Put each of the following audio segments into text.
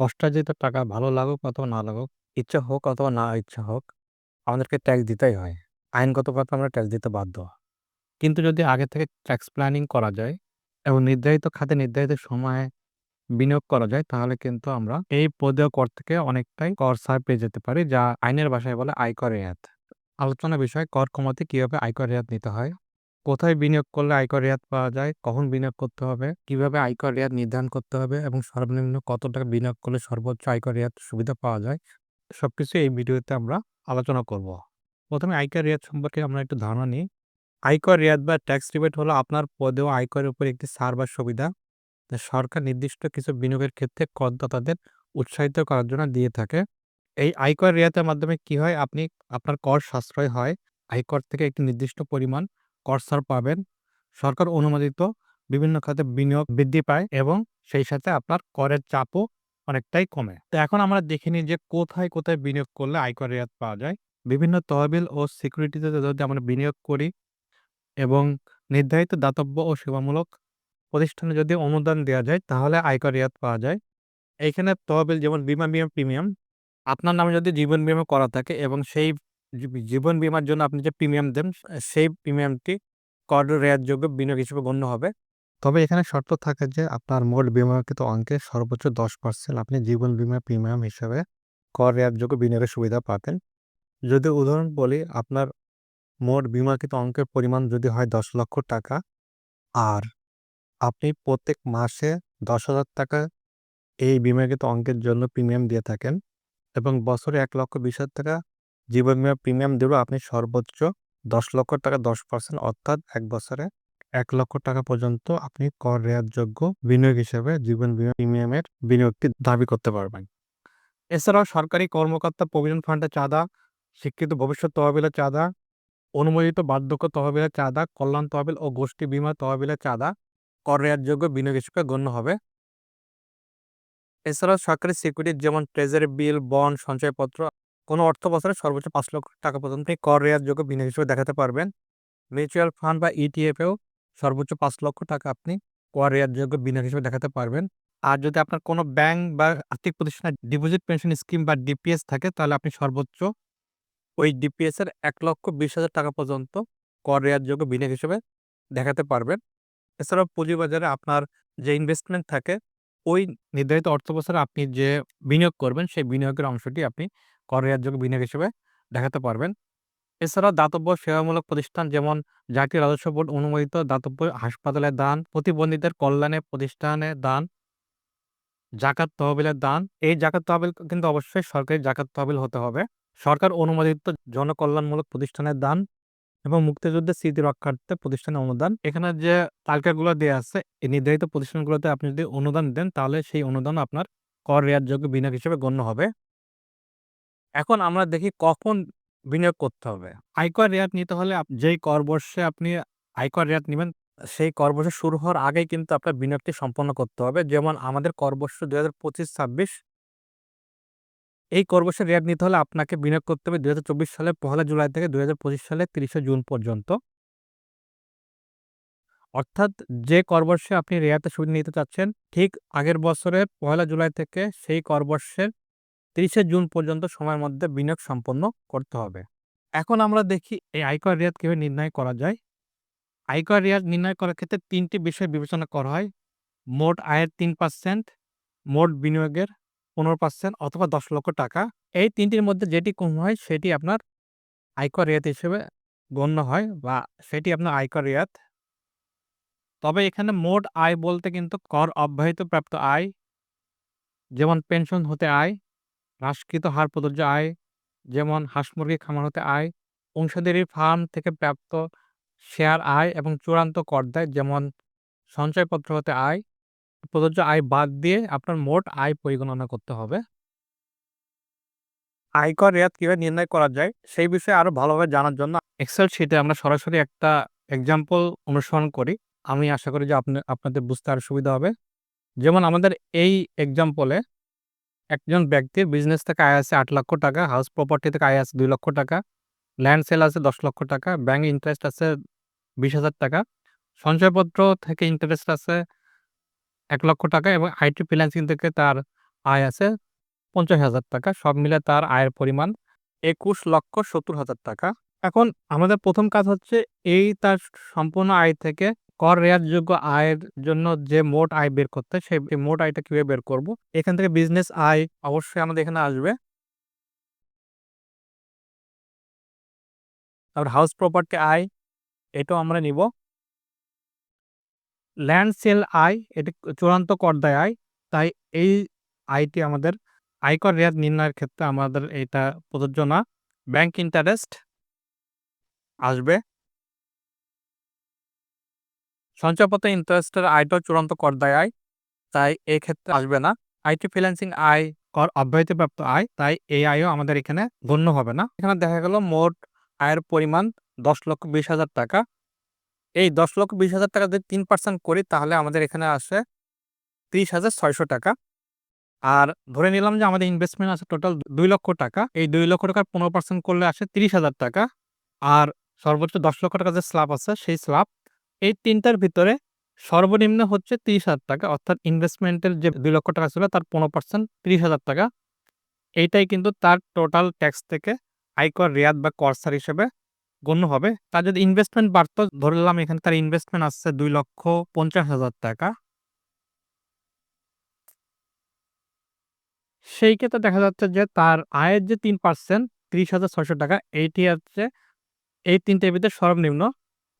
কষ্টার্জিত টাকা ভালো লাগুক অথবা না লাগুক, ইচ্ছা হোক অথবা না ইচ্ছা হোক, আমাদেরকে ট্যাক্স দিতেই হয়। আইনগতভাবে আমরা ট্যাক্স দিতে বাধ্য। কিন্তু যদি আগে থেকে ট্যাক্স প্ল্যানিং করা যায় এবং নির্ধারিত খাতে নির্ধারিত সময়ে বিনিয়োগ করা যায় তাহলে কিন্তু আমরা এই পদেয় কর থেকে অনেকটাই কর ছাড় পেয়ে যেতে পারি যা আইনের ভাষায় বলে আয়কর রেয়াত। আলোচনা বিষয় কর কমাতে কীভাবে আয়কর রেয়াত নিতে হয়, কোথায় বিনিয়োগ করলে আয়কর রেয়াত পাওয়া যায়, কখন বিনিয়োগ করতে হবে, কীভাবে আয়কর রেয়াত নির্ধারণ করতে হবে এবং সর্বনিম্ন কত টাকা বিনিয়োগ করলে সর্বোচ্চ আয়কর রেয়াত সুবিধা পাওয়া যায় সবকিছু এই ভিডিওতে আমরা আলোচনা করব। প্রথমে আয়কর রেয়াত সম্পর্কে আমরা একটু ধারণা নিই। আয়কর রেয়াত বা ট্যাক্স রিবেট হলো আপনার পদেয় আয়করের উপর একটি ছাড় বা সুবিধা যা সরকার নির্দিষ্ট কিছু বিনিয়োগের ক্ষেত্রে করদাতাদের উৎসাহিত করার জন্য দিয়ে থাকে। এই আয়কর রেয়াতের মাধ্যমে কি হয় আপনি আপনার কর সাশ্রয় হয়। আয়কর থেকে একটি নির্দিষ্ট পরিমাণ কর ছাড় পাবেন। সরকার অনুমোদিত বিভিন্ন খাতে বিনিয়োগ বৃদ্ধি পায় এবং সেই সাথে আপনার করের চাপও অনেকটাই কমে। তো এখন আমরা দেখে নিই যে কোথায়, কোথায় বিনিয়োগ করলে আয়কর রেয়াত পাওয়া যায়। বিভিন্ন তহবিল ও সিকিউরিটিতে যদি আমরা বিনিয়োগ করি এবং নির্ধারিত দাতব্য ও সেবামূলক প্রতিষ্ঠানে যদি অনুদান দেওয়া যায় তাহলে আয়কর রেয়াত পাওয়া যায়। এইখানে তহবিল যেমন বিমা বিমা প্রিমিয়াম আপনার নামে যদি জীবন বিমা করা থাকে এবং সেই জীবন বীমার জন্য আপনি যে প্রিমিয়াম দেন সেই প্রিমিয়ামটি কর রেয়াতযোগ্য বিনিয়োগ হিসেবে গণ্য হবে। তবে এখানে শর্ত থাকে যে আপনার মোট বিমাকৃত অঙ্কের সর্বোচ্চ দশ পার্সেন্ট আপনি জীবন বীমা প্রিমিয়াম হিসেবে কর রেয়াতযোগ্য বিনিয়োগের সুবিধা পাবেন। যদি উদাহরণ বলি, আপনার মোট বিমাকৃত অঙ্কের পরিমাণ যদি হয় দশ লক্ষ টাকা আর আপনি প্রত্যেক মাসে দশ হাজার টাকা এই বিমাকৃত অঙ্কের জন্য প্রিমিয়াম দিয়ে থাকেন এবং বছরে এক লক্ষ বিশ হাজার টাকা জীবন বিমা প্রিমিয়াম দিলেও আপনি সর্বোচ্চ দশ লক্ষ টাকা, দশ পার্সেন্ট অর্থাৎ এক বছরে এক লক্ষ টাকা পর্যন্ত আপনি কর রেয়াতযোগ্য বিনিয়োগ হিসেবে জীবন বিমা প্রিমিয়ামের বিনিয়োগটি দাবি করতে পারবেন। এছাড়াও সরকারি কর্মকর্তা প্রভিডেন্ট ফান্ডের চাঁদা স্বীকৃত ভবিষ্যৎ তহবিলের চাঁদা, অনুমোদিত বার্ধক্য তহবিলের চাঁদা, কল্যাণ তহবিল ও গোষ্ঠী বীমা তহবিলের চাঁদা কর রেয়ার যোগ্য বিনিয়োগ হিসেবে গণ্য হবে। এছাড়াও সরকারি সিকিউরিটি যেমন ট্রেজারি বিল, বন্ড, সঞ্চয়পত্র কোনো অর্থ বছরে সর্বোচ্চ পাঁচ লক্ষ টাকা পর্যন্ত কর রেয়াতযোগ্য বিনিয়োগ হিসেবে দেখাতে পারবেন। মিউচুয়াল ফান্ড বা ইটিএফেও সর্বোচ্চ পাঁচ লক্ষ টাকা আপনি কর রেয়াতযোগ্য বিনিয়োগ হিসেবে দেখাতে পারবেন। আর যদি আপনার কোনো ব্যাংক বা আর্থিক প্রতিষ্ঠানের ডিপোজিট পেনশন স্কিম বা ডিপিএস থাকে, তাহলে আপনি সর্বোচ্চ ওই ডিপিএস এর এক লক্ষ বিশ হাজার টাকা পর্যন্ত কর রেয়াতযোগ্য বিনিয়োগ হিসেবে দেখাতে পারবেন। এছাড়াও পুঁজিবাজারে আপনার যে ইনভেস্টমেন্ট থাকে, ওই নির্ধারিত অর্থ বছরে আপনি যে বিনিয়োগ করবেন, সেই বিনিয়োগের অংশটি আপনি কর রেয়াতযোগ্য বিনিয়োগ হিসেবে দেখাতে পারবেন। এছাড়াও দাতব্য সেবামূলক প্রতিষ্ঠান যেমন জাতীয় রাজস্ব বোর্ড অনুমোদিত দাতব্য হাসপাতালের দান, প্রতিবন্ধীদের কল্যাণে প্রতিষ্ঠানে দান, জাকাত তহবিলের দান। এই জাকাত তহবিল কিন্তু অবশ্যই সরকারি জাকাত তহবিল হতে হবে। সরকার অনুমোদিত জনকল্যাণমূলক প্রতিষ্ঠানের দান এবং মুক্তিযুদ্ধের স্মৃতি রক্ষার্থে প্রতিষ্ঠানের অনুদান। এখানে যে তালিকাগুলো দেওয়া আছে, এই নির্ধারিত প্রতিষ্ঠানগুলোতে আপনি যদি অনুদান দেন, তাহলে সেই অনুদান আপনার কর রেয়াতযোগ্য বিনিয়োগ হিসেবে গণ্য হবে। এখন আমরা দেখি কখন বিনিয়োগ করতে হবে। আয়কর রেয়াত নিতে হলে যেই কর বর্ষে আপনি আয়কর রেয়াত নেবেন, সেই কর বর্ষ শুরু হওয়ার আগেই কিন্তু আপনার বিনিয়োগটি সম্পন্ন করতে হবে। যেমন আমাদের কর বর্ষ দুই হাজার পঁচিশ ছাব্বিশ, এই কর বর্ষের রেয়াত নিতে হলে আপনাকে বিনিয়োগ করতে হবে দুই হাজার চব্বিশ সালের পহেলা জুলাই থেকে দুই হাজার পঁচিশ সালের তিরিশে জুন পর্যন্ত। অর্থাৎ যে কর বর্ষে আপনি রেয়াতের সুবিধা নিতে চাচ্ছেন, ঠিক আগের বছরের পহেলা জুলাই থেকে সেই কর বর্ষের তিরিশে জুন পর্যন্ত সময়ের মধ্যে বিনিয়োগ সম্পন্ন করতে হবে। এখন আমরা দেখি এই আয়কর রেয়াত কীভাবে নির্ণয় করা যায়? আয়কর রেয়াত নির্ণয় করার ক্ষেত্রে তিনটি বিষয় বিবেচনা করা হয়। মোট আয়ের তিন পার্সেন্ট মোট বিনিয়োগের পনেরো পার্সেন্ট অথবা দশ লক্ষ টাকা। এই তিনটির মধ্যে যেটি কম হয় সেটি আপনার আয়কর রেয়াত হিসেবে গণ্য হয় বা সেটি আপনার আয়কর রেয়াত তবে এখানে মোট আয় বলতে কিন্তু কর অব্যাহত প্রাপ্ত আয়, যেমন পেনশন হতে আয় হ্রাসকৃত হার প্রযোজ্য আয় যেমন হাঁস মুরগি খামার হতে আয় অংশীদারি ফার্ম থেকে প্রাপ্ত শেয়ার আয় এবং চূড়ান্ত কর দেয় যেমন সঞ্চয়পত্র হতে আয়। প্রযোজ্য আয় বাদ দিয়ে আপনার মোট আয় পরিগণনা করতে হবে। আয়কর রেয়াত কীভাবে নির্ণয় করা যায় সেই বিষয়ে আরও ভালোভাবে জানার জন্য এক্সেল শিটে আমরা সরাসরি একটা এক্সাম্পল অনুসরণ করি। আমি আশা করি যে আপনি আপনাদের বুঝতে আরও সুবিধা হবে। যেমন আমাদের এই এক্সাম্পলে একজন ব্যক্তির বিজনেস থেকে আয় আছে আট লক্ষ টাকা হাউস প্রপার্টি থেকে আয় আছে দুই লক্ষ টাকা ল্যান্ড সেল আছে দশ লক্ষ টাকা ব্যাংক ইন্টারেস্ট আছে বিশ হাজার টাকা সঞ্চয়পত্র থেকে ইন্টারেস্ট আছে এক লক্ষ টাকা এবং আইটি ফিন্যান্সিং থেকে তার আয় আছে ৳৫০,০০০ সব মিলে তার আয়ের পরিমাণ ৳২১,৭০,০০০ টাকা। এখন আমাদের প্রথম কাজ হচ্ছে এই তার সম্পূর্ণ আয় থেকে কর রেয়াতযোগ্য আয়ের জন্য যে মোট আয় বের করতে সেই মোট আয়টা কীভাবে বের করব? এখান থেকে বিজনেস আয় অবশ্যই আমাদের এখানে আসবে। তারপর হাউস প্রপার্টি আয়, এটাও আমরা নিব। ল্যান্ড সেল আয়, এটি চূড়ান্ত করদায় আয়। তাই এই আয়টি আমাদের আয়কর রেয়াত নির্ণয়ের ক্ষেত্রে আমাদের এটা প্রযোজ্য না। ব্যাংক ইন্টারেস্ট আসবে। সঞ্চয়পত্র ইন্টারেস্টের আয়টাও চূড়ান্ত কর দেয় আয়। তাই এই ক্ষেত্রে আসবে না। আইটি ফ্রিল্যান্সিং আয় কর অব্যাহতিপ্রাপ্ত আয়। তাই এই আয়ও আমাদের এখানে গণ্য হবে না। এখানে দেখা গেল মোট আয়ের পরিমাণ ৳১০,২০,০০০ টাকা। এই ৳১০,২০,০০০ টাকা যদি তিন পার্সেন্ট করি তাহলে আমাদের এখানে আসে ৳৩০,৬০০ টাকা। আর ধরে নিলাম যে আমাদের ইনভেস্টমেন্ট আছে টোটাল দুই লক্ষ টাকা। এই দুই লক্ষ টাকার ১৫% করলে আসে ৳৩০,০০০ টাকা। আর সর্বোচ্চ দশ লক্ষ টাকা যে স্ল্যাব আছে সেই স্ল্যাব এই ৩ টার ভিতরে সর্বনিম্ন হচ্ছে ৳৩০,০০০ টাকা। অর্থাৎ ইনভেস্টমেন্টের যে ৳২,০০,০০০ টাকা ছিল তার ১৫% ৳৩০,০০০ টাকা। এইটাই কিন্তু তার টোটাল ট্যাক্স থেকে আয়কর রেয়াত বা করছাড় হিসেবে গণ্য হবে। তার যদি ইনভেস্টমেন্ট বাড়তো ধরলাম এখানে তার ইনভেস্টমেন্ট আসছে ৳২,৫০,০০০ টাকা। সেই ক্ষেত্রে দেখা যাচ্ছে যে তার আয়ের যে ৩% ৳৩০,৬০০ টাকা এইটি হচ্ছে এই ৩ টের ভিতরে সর্বনিম্ন।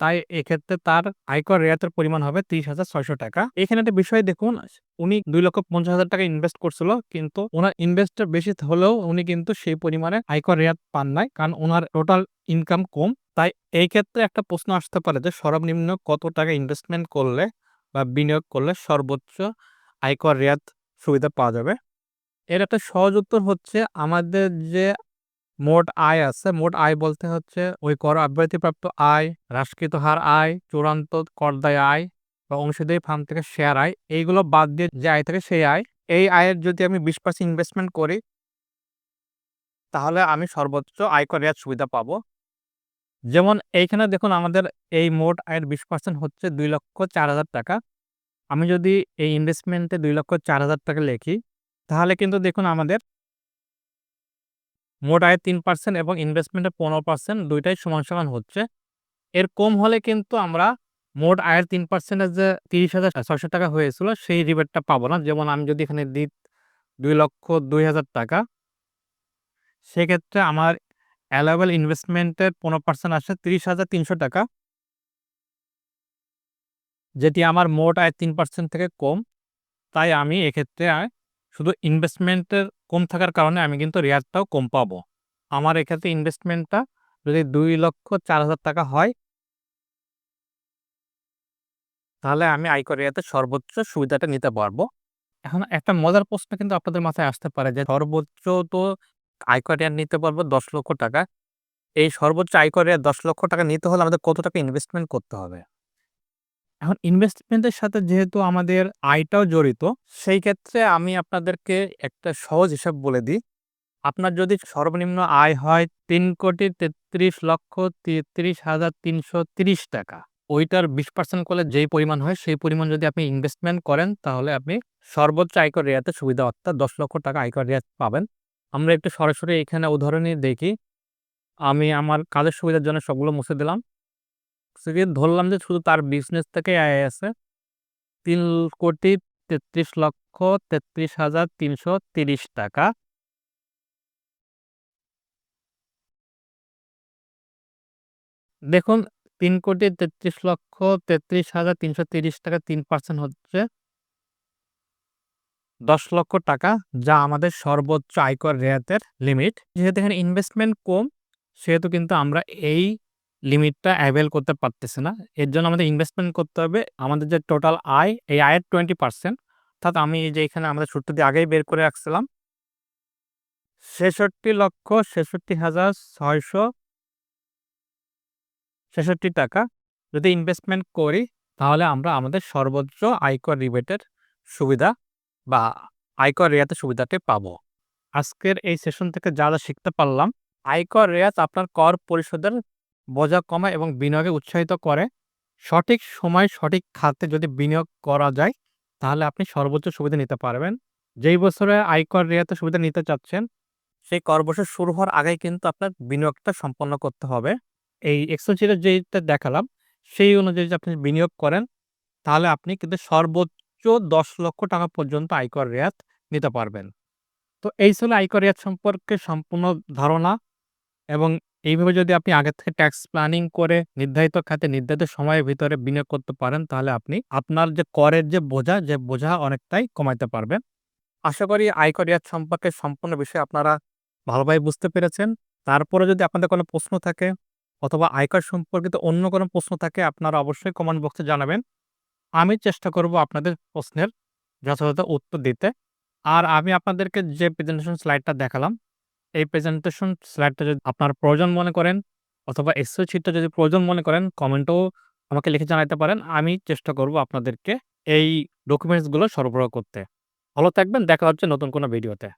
তাই এক্ষেত্রে তার আয়কর রেয়াতের পরিমাণ হবে ৳৩০,৬০০ টাকা। এখানে একটা বিষয় দেখুন উনি ৳২,৫০,০০০ টাকা ইনভেস্ট করছিল কিন্তু ওনার ইনভেস্টটা বেশি হলেও উনি কিন্তু সেই পরিমাণে আয়কর রেয়াত পান নাই। কারণ ওনার টোটাল ইনকাম কম। তাই এই ক্ষেত্রে একটা প্রশ্ন আসতে পারে যে সর্বনিম্ন কত টাকা ইনভেস্টমেন্ট করলে বা বিনিয়োগ করলে সর্বোচ্চ আয়কর রেয়াত সুবিধা পাওয়া যাবে? এর একটা সহজ উত্তর হচ্ছে আমাদের যে মোট আয় আছে, মোট আয় বলতে হচ্ছে ওই কর অব্যাহতিপ্রাপ্ত আয়, হ্রাসকৃত হার আয়, চূড়ান্ত করদায় আয় বা অংশীদারি ফার্ম থেকে শেয়ার আয় এইগুলো বাদ দিয়ে যে আয় থাকে সেই আয়। এই আয়ের যদি আমি ২০% ইনভেস্টমেন্ট করি তাহলে আমি সর্বোচ্চ আয়কর রেয়াত সুবিধা পাবো। যেমন এইখানে দেখুন আমাদের এই মোট আয়ের ২০% হচ্ছে ৳২,০৪,০০০ টাকা। আমি যদি এই ইনভেস্টমেন্টে ৳২,০৪,০০০ টাকা লিখি তাহলে কিন্তু দেখুন আমাদের মোট আয়ের তিন পার্সেন্ট এবং ইনভেস্টমেন্টের ১৫% দুইটাই সমান, সমান হচ্ছে। এর কম হলে কিন্তু আমরা মোট আয়ের ৩% এর যে ৳৩০,৬০০ টাকা হয়েছিল সেই রিবেটটা পাবো না। যেমন আমি যদি এখানে দিই ৳২,০০,০০০ টাকা সেক্ষেত্রে আমার অ্যালাউয়েবল ইনভেস্টমেন্টের ১৫% আসে ৳৩০,৩০০ টাকা। যেটি আমার মোট আয়ের তিন পার্সেন্ট থেকে কম। তাই আমি এক্ষেত্রে আ শুধু ইনভেস্টমেন্টের কম থাকার কারণে আমি কিন্তু রেয়াতটাও কম পাবো। আমার এক্ষেত্রে ইনভেস্টমেন্টটা যদি ৳২,০৪,০০০ টাকা হয় তাহলে আমি আয়কর রেয়াতের সর্বোচ্চ সুবিধাটা নিতে পারব। এখন একটা মজার প্রশ্ন কিন্তু আপনাদের মাথায় আসতে পারে যে সর্বোচ্চ তো আয়কর রেয়াত নিতে পারব দশ লক্ষ টাকা। এই সর্বোচ্চ আয়কর এরিয়া দশ লক্ষ টাকা নিতে হলে আমাদের কত টাকা ইনভেস্টমেন্ট করতে হবে? এখন ইনভেস্টমেন্টের সাথে যেহেতু আমাদের আয়টাও জড়িত, সেই ক্ষেত্রে আমি আপনাদেরকে একটা সহজ হিসাব বলে দিই। আপনার যদি সর্বনিম্ন আয় হয় ৳৩,৩৩,৩৩,৩৩,৩৩০ টাকা। ওইটার ২০% করলে যেই পরিমাণ হয় সেই পরিমাণ যদি আপনি ইনভেস্টমেন্ট করেন তাহলে আপনি সর্বোচ্চ আয়কর রেয়াতের সুবিধা অর্থাৎ দশ লক্ষ টাকা আয়কর রেয়াত পাবেন। আমরা একটু সরাসরি এখানে উদাহরণই দেখি। আমি আমার কাজের সুবিধার জন্য সবগুলো মুছে দিলাম। ধরলাম যে শুধু তার বিজনেস থেকেই আয় আছে ৳৩,৩৩,৩৩,৩৩০ টাকা। দেখুন ৳৩,৩৩,৩৩,৩৩০ টাকা তিন পার্সেন্ট হচ্ছে দশ লক্ষ টাকা যা আমাদের সর্বোচ্চ আয়কর রেয়াতের লিমিট। যেহেতু এখানে ইনভেস্টমেন্ট কম সেহেতু কিন্তু আমরা এই লিমিটটা অ্যাভেল করতে পারতেছে না। এর জন্য আমাদের ইনভেস্টমেন্ট করতে হবে আমাদের যে টোটাল আয় এই আয়ের 20% অর্থাৎ আমি যে এখানে আমাদের সূত্র দিয়ে আগেই বের করে রাখছিলাম। ছেষট্টি লক্ষ ছেষট্টি হাজার ছয়শো ছেষট্টি টাকা যদি ইনভেস্টমেন্ট করি তাহলে আমরা আমাদের সর্বোচ্চ আয়কর রিবেটের সুবিধা বা আয়কর রেয়াতের সুবিধাটি পাবো। আজকের এই সেশন থেকে যা, যা শিখতে পারলাম, আয়কর রেয়াত আপনার কর পরিশোধের বোঝা কমায় এবং বিনিয়োগে উৎসাহিত করে। সঠিক সময় সঠিক খাতে যদি বিনিয়োগ করা যায় তাহলে আপনি সর্বোচ্চ সুবিধা নিতে পারবেন। যেই বছরে আয়কর রিয়াতের সুবিধা নিতে চাচ্ছেন, সেই কর বছর শুরু হওয়ার আগেই কিন্তু আপনার বিনিয়োগটা সম্পন্ন করতে হবে। এই এক্সেল শিটে যেইটা দেখালাম, সেই অনুযায়ী যদি আপনি বিনিয়োগ করেন, তাহলে আপনি কিন্তু সর্বোচ্চ ১০ লক্ষ টাকা পর্যন্ত আয়কর রেয়াত নিতে পারবেন। তো এই ছিল আয়কর রেয়াত সম্পর্কে সম্পূর্ণ ধারণা এবং এইভাবে যদি আপনি আগে থেকে ট্যাক্স প্ল্যানিং করে নির্ধারিত খাতে নির্ধারিত সময়ের ভিতরে বিনিয়োগ করতে পারেন, তাহলে আপনি আপনার যে করের যে বোঝা, যে বোঝা অনেকটাই কমাইতে পারবেন। আশা করি আয়কর রিয়াত সম্পর্কে সম্পূর্ণ বিষয় আপনারা ভালোভাবে বুঝতে পেরেছেন। তারপরে যদি আপনাদের কোনো প্রশ্ন থাকে অথবা আয়কর সম্পর্কিত অন্য কোনো প্রশ্ন থাকে, আপনারা অবশ্যই কমেন্ট বক্সে জানাবেন। আমি চেষ্টা করব আপনাদের প্রশ্নের যথাযথ উত্তর দিতে। আর আমি আপনাদেরকে যে প্রেজেন্টেশন স্লাইডটা দেখালাম, এই প্রেজেন্টেশন স্লাইডটা যদি আপনার প্রয়োজন মনে করেন অথবা এক্সেল শিটটা যদি প্রয়োজন মনে করেন, কমেন্টও আমাকে লিখে জানাইতে পারেন। আমি চেষ্টা করব আপনাদেরকে এই ডকুমেন্টসগুলো সরবরাহ করতে। ভালো থাকবেন। দেখা হচ্ছে নতুন কোনো ভিডিওতে।